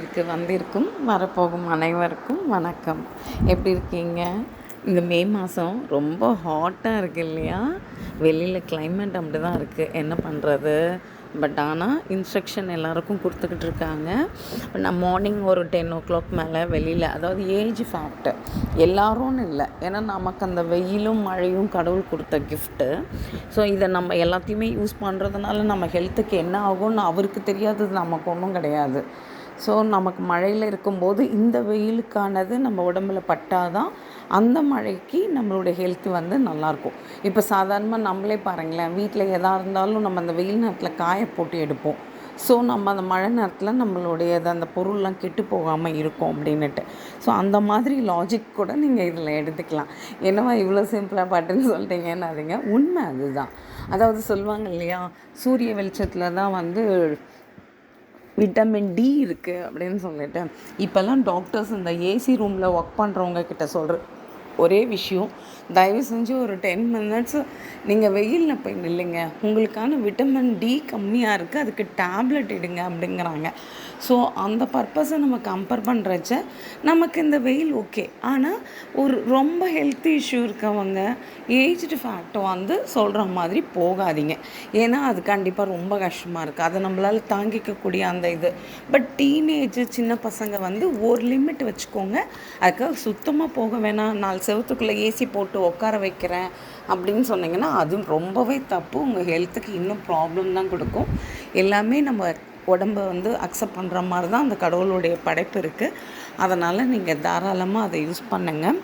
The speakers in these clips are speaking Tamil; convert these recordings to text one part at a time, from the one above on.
இருக்கு வந்திருக்கும். வரப்போகும் அனைவருக்கும் வணக்கம். எப்படி இருக்கீங்க? இந்த மே மாதம் ரொம்ப ஹாட்டாக இருக்குது இல்லையா? வெளியில் கிளைமேட் அப்படி தான் இருக்குது என்ன பண்ணுறது பட் ஆனால் இன்ஸ்ட்ரக்ஷன் எல்லாருக்கும் கொடுத்துக்கிட்டு இருக்காங்க. நான் மார்னிங் ஒரு டென் ஓ கிளாக் மேலே வெளியில் அதாவது ஏஜ் ஃபேக்டர் எல்லாரும்னு இல்லை. ஏன்னா நமக்கு அந்த வெயிலும் மழையும் கடவுள் கொடுத்த கிஃப்ட்டு ஸோ இதை நம்ம எல்லாத்தையுமே யூஸ் பண்ணுறதுனால நம்ம ஹெல்த்துக்கு என்ன ஆகும்னு அவருக்கு தெரியாதது நமக்கு ஒன்றும் கிடையாது. ஸோ நமக்கு மழையில் இருக்கும்போது இந்த வெயிலுக்கானது நம்ம உடம்புல பட்டாதான் அந்த மழைக்கு நம்மளுடைய ஹெல்த் வந்து நல்லாயிருக்கும் இப்போ சாதாரணமாக நம்மளே பாருங்களேன் வீட்டில் எதாக இருந்தாலும் நம்ம அந்த வெயில் நேரத்தில் காய போட்டு எடுப்போம். ஸோ நம்ம அந்த மழை நேரத்தில் நம்மளுடைய அது அந்த பொருள்லாம் கெட்டு போகாமல் இருக்கும் அப்படின்னுட்டு. ஸோ அந்த மாதிரி லாஜிக் கூட நீங்கள் இதில் எடுத்துக்கலாம். என்னவா இவ்வளோ சிம்பிளாக பாட்டுன்னு சொல்லிட்டீங்கன்னு அதுங்க உண்மை அதுதான். அதாவது சொல்லுவாங்க இல்லையா சூரிய வெளிச்சத்தில் தான் வந்து விட்டமின் டி இருக்குது அப்படின்னு சொல்லிட்டு. இப்போல்லாம் டாக்டர்ஸ் இந்த ஏசி ரூமில் ஒர்க் பண்ணுறவங்க கிட்ட சொல்கிற ஒரே விஷயம். தயவு செஞ்சு ஒரு டென் மினிட்ஸ் நீங்கள் வெயிலில் போய் நில்லுங்க. உங்களுக்கான விட்டமின் டி கம்மியாக இருக்குது அதுக்கு டேப்லெட் எடுங்க அப்படிங்கிறாங்க. ஸோ அந்த பர்பஸை நம்ம கம்பேர் பண்ணுறச்ச நமக்கு இந்த வெயில் ஓகே ஆனால் ஒரு ரொம்ப ஹெல்த் இஷ்யூ இருக்கவங்க ஏஜ்டு ஃபேக்டோ வந்து சொல்கிற மாதிரி போகாதீங்க. ஏன்னா அது கண்டிப்பாக ரொம்ப கஷ்டமாக இருக்குது அதை நம்மளால் தாங்கிக்கக்கூடிய அந்த இது. பட் டீனேஜ் சின்ன பசங்க வந்து ஒரு லிமிட் வச்சுக்கோங்க. அதுக்காக சுத்தமாக போக வேணாம். நாள் செவத்துக்குள்ளே ஏசி போட்டு உட்கார வைக்கிறேன் அப்படின்னு சொன்னீங்கன்னா அதுவும் ரொம்பவே தப்பு. உங்கள் ஹெல்த்துக்கு இன்னும் ப்ராப்ளம் தான் கொடுக்கும். எல்லாமே நம்ம உடம்ப வந்து அக்செப்ட் பண்ணுற மாதிரி தான் அந்த கடவுளுடைய படைப்பு இருக்குது அதனால் நீங்கள் தாராளமாக அதை யூஸ் பண்ணுங்கள்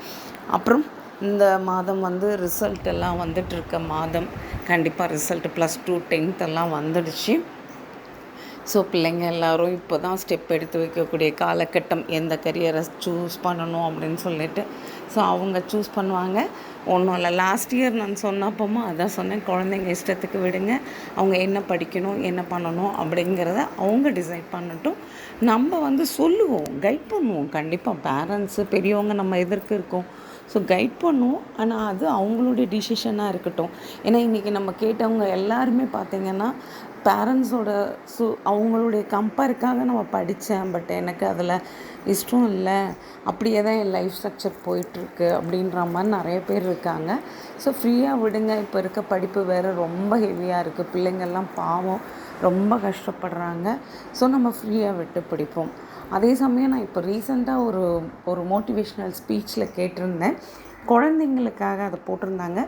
அப்புறம் இந்த மாதம் வந்து ரிசல்ட் எல்லாம் வந்துட்டு இருக்க மாதம் கண்டிப்பாக ரிசல்ட் ப்ளஸ் டூ டென்த் எல்லாம் வந்துடுச்சு. ஸோ பிள்ளைங்க எல்லாரும் இப்போ தான் ஸ்டெப் எடுத்து வைக்கக்கூடிய காலகட்டம் எந்த கரியரை சூஸ் பண்ணணும் அப்படின்னு சொல்லிட்டு ஸோ அவங்க சூஸ் பண்ணுவாங்க. ஒன்றும் இல்லை. லாஸ்ட் இயர் நான் சொன்னப்போமா அதான் சொன்னேன். குழந்தைங்க இஷ்டத்துக்கு விடுங்க. அவங்க என்ன படிக்கணும் என்ன பண்ணணும் அப்படிங்கிறத அவங்க டிசைட் பண்ணட்டும். நம்ம வந்து சொல்லுவோம். கைட் பண்ணுவோம். கண்டிப்பாக பேரண்ட்ஸு பெரியவங்க நம்ம எதிர்க்கு இருக்கோம். ஸோ கைட் பண்ணுவோம். ஆனால் அது அவங்களுடைய டிசிஷனாக இருக்கட்டும். ஏன்னா இன்றைக்கி நம்ம கேட்டவங்க எல்லாருமே பார்த்திங்கன்னா பேரண்ட்ஸோட சு அவங்களுடைய கம்பேருக்காக நம்ம படித்தேன் பட் எனக்கு அதில் இஷ்டம் இல்லை. அப்படியே தான் என் லைஃப் ஸ்ட்ரக்சர் போயிட்டுருக்கு அப்படின்ற மாதிரி நிறைய பேர் இருக்காங்க. ஸோ ஃப்ரீயாக விடுங்க. இப்போ இருக்க படிப்பு வேறு ரொம்ப ஹெவியாக இருக்குது பிள்ளைங்கள்லாம் பாவம் ரொம்ப கஷ்டப்படுறாங்க. ஸோ நம்ம ஃப்ரீயாக விட்டு பிடிப்போம். அதே சமயம் நான் இப்போ ரீசெண்டாக ஒரு ஒரு மோட்டிவேஷ்னல் ஸ்பீச்சில் கேட்டிருந்தேன். குழந்தைங்களுக்காக அதை போட்டிருந்தாங்க.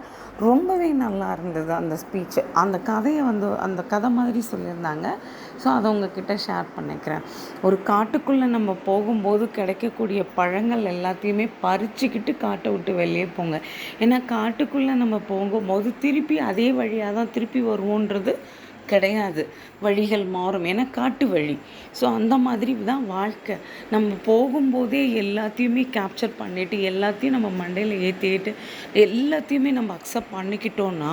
ரொம்பவே நல்லா இருந்தது அந்த ஸ்பீச்சு அந்த கதையை வந்து அந்த கதை மாதிரி சொல்லியிருந்தாங்க. ஸோ அதை உங்ககிட்ட ஷேர் பண்ணிக்கிறேன். ஒரு காட்டுக்குள்ளே நம்ம போகும்போது கிடைக்கக்கூடிய பழங்கள் எல்லாத்தையுமே பறிச்சுக்கிட்டு காட்டை விட்டு வெளியே போங்க. ஏன்னா காட்டுக்குள்ளே நம்ம போகும்போது திருப்பி அதே வழியாக தான் திருப்பி வருவோன்றது கிடையாது. வழிகள் மாறும். ஏன்னா காட்டு வழி. ஸோ அந்த மாதிரி தான் வாழ்க்கை. நம்ம போகும்போதே எல்லாத்தையுமே கேப்சர் பண்ணிவிட்டு எல்லாத்தையும் நம்ம மண்டையில் ஏற்றிட்டு எல்லாத்தையுமே நம்ம அக்செப்ட் பண்ணிக்கிட்டோன்னா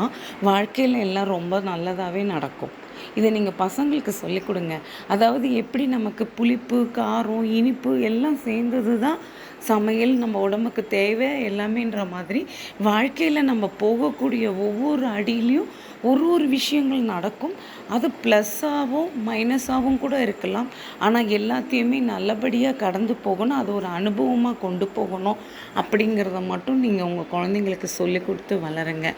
வாழ்க்கையில் எல்லாம் ரொம்ப நல்லதாகவே நடக்கும். இதை நீங்கள் பசங்களுக்கு சொல்லிக் கொடுங்க. அதாவது எப்படி நமக்கு புளிப்பு காரம் இனிப்பு எல்லாம் சேர்ந்தது தான் சமையல் நம்ம உடம்புக்கு தேவை எல்லாமேன்ற மாதிரி வாழ்க்கையில் நம்ம போகக்கூடிய ஒவ்வொரு அடியிலையும் ஒரு ஒரு விஷயங்கள் நடக்கும். அது ப்ளஸ்ஸாகவும் மைனஸாகவும் கூட இருக்கலாம். ஆனால் எல்லாத்தையுமே நல்லபடியாக கடந்து போகணும். அது ஒரு அனுபவமாக கொண்டு போகணும். அப்படிங்கிறத மட்டும் நீங்கள் உங்கள் குழந்தைங்களுக்கு சொல்லி கொடுத்து வளருங்க.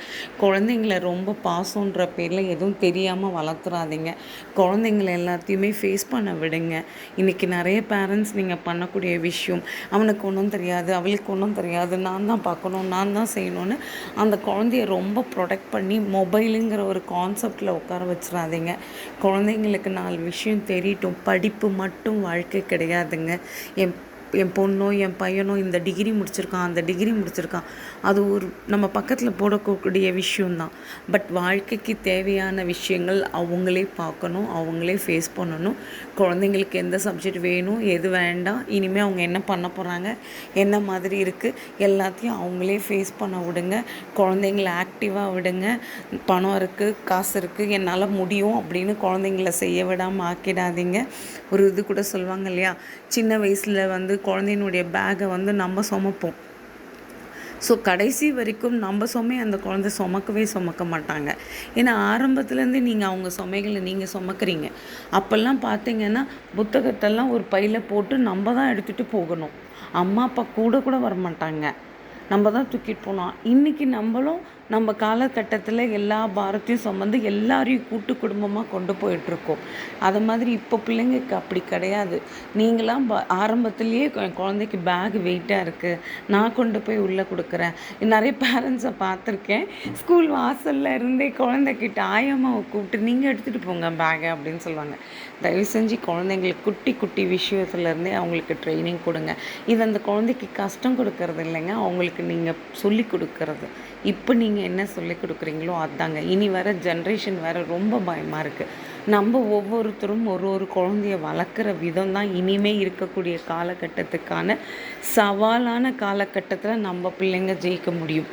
குழந்தைங்கள ரொம்ப பாசன்ற பேரில் எதுவும் தெரியாமல் வளர்த்து வளர்த்துறாதீங்க குழந்தைங்கள எல்லாத்தையுமே ஃபேஸ் பண்ண விடுங்க. இன்றைக்கி நிறைய பேரண்ட்ஸ் நீங்கள் பண்ணக்கூடிய விஷயம் அவனுக்கு ஒன்றும் தெரியாது அவளுக்கு ஒன்றும் தெரியாது நான் தான் பார்க்கணும் நான் தான் செய்யணும்னு அந்த குழந்தைய ரொம்ப ப்ரொடெக்ட் பண்ணி மொபைலுங்கிற ஒரு கான்செப்டில் உட்கார வச்சிடாதீங்க. குழந்தைங்களுக்கு நாலு விஷயம் தெரியட்டும். படிப்பு மட்டும் வாழ்க்கை கிடையாதுங்க. என் என் பொண்ணோ என் பையனோ இந்த டிகிரி முடிச்சிருக்கான் அந்த டிகிரி முடிச்சிருக்கான். அது ஒரு நம்ம பக்கத்தில் போடக்கூடிய விஷயந்தான் பட் வாழ்க்கைக்கு தேவையான விஷயங்கள் அவங்களே பார்க்கணும் அவங்களே ஃபேஸ் பண்ணணும். குழந்தைங்களுக்கு எந்த சப்ஜெக்ட் வேணும் எது வேண்டாம் இனிமேல் அவங்க என்ன பண்ண போகிறாங்க என்ன மாதிரி இருக்குது எல்லாத்தையும் அவங்களே ஃபேஸ் பண்ண விடுங்க. குழந்தைங்கள ஆக்டிவாக விடுங்க. பணம் இருக்குது காசு இருக்குது என்னால் முடியும் அப்படின்னு குழந்தைங்கள செய்ய விடாமல் ஆக்கிடாதீங்க. ஒரு இது கூட சொல்லுவாங்க இல்லையா? சின்ன வயசில் வந்து குழந்தையினுடைய பேக்கை வந்து நம்ம சுமப்போம். ஸோ கடைசி வரைக்கும் நம்ம சுமை அந்த குழந்தை சுமக்கவே சுமக்க மாட்டாங்க. ஏன்னா ஆரம்பத்துலேருந்து நீங்கள் அவங்க சுமைகளை நீங்கள் சுமக்கிறீங்க. அப்போல்லாம் பார்த்தீங்கன்னா புத்தகத்தெல்லாம் ஒரு பையில் போட்டு நம்ம தான் எடுத்துகிட்டு போகணும். அம்மா அப்பா கூட கூட வரமாட்டாங்க. நம்ம தான் தூக்கிட்டு போனோம் இன்றைக்கி நம்மளும் நம்ம காலகட்டத்தில் எல்லா பாரத்தையும் சுமந்து எல்லாரையும் கூட்டு குடும்பமாக கொண்டு போயிட்டுருக்கோம். அது மாதிரி இப்போ பிள்ளைங்களுக்கு அப்படி கிடையாது. நீங்களாம் ப ஆரம்பத்துலேயே குழந்தைக்கு பேக் வெயிட்டாக இருக்குது நான் கொண்டு போய் உள்ளே கொடுக்குறேன். நிறைய பேரண்ட்ஸை பார்த்துருக்கேன். ஸ்கூல் வாசலில் இருந்தே குழந்தைக்கிட்ட ஆயம்மாவை கூப்பிட்டு நீங்கள் எடுத்துகிட்டு போங்க பேகை அப்படின்னு சொல்லுவாங்க. தயவு செஞ்சு குழந்தைங்களுக்கு குட்டி குட்டி விஷயத்துலேருந்தே அவங்களுக்கு ட்ரைனிங் கொடுங்க. இது அந்த குழந்தைக்கு கஷ்டம் கொடுக்கறது இல்லைங்க. அவங்களுக்கு நீங்கள் சொல்லி கொடுக்கறது. இப்போ நீங்கள் என்ன சொல்லி கொடுக்குறீங்களோ அதாங்க. இனி வர ஜென்ரேஷன் வேறு ரொம்ப பயமாக இருக்குது நம்ம ஒவ்வொருத்தரும் ஒரு ஒரு குழந்தைய வளர்க்குற விதம் தான் இனிமே இருக்கக்கூடிய காலகட்டத்துக்கான சவாலான காலகட்டத்தில் நம்ம பிள்ளைங்க ஜெயிக்க முடியும்.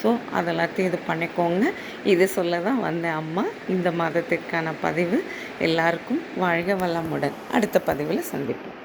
ஸோ அதெல்லாத்தையும் இது பண்ணிக்கோங்க. இது சொல்ல தான் வந்தேன் அம்மா. இந்த மாதத்திற்கான பதிவு எல்லாருக்கும் வாழ்க வளமுடன். அடுத்த பதிவில் சந்திப்போம்.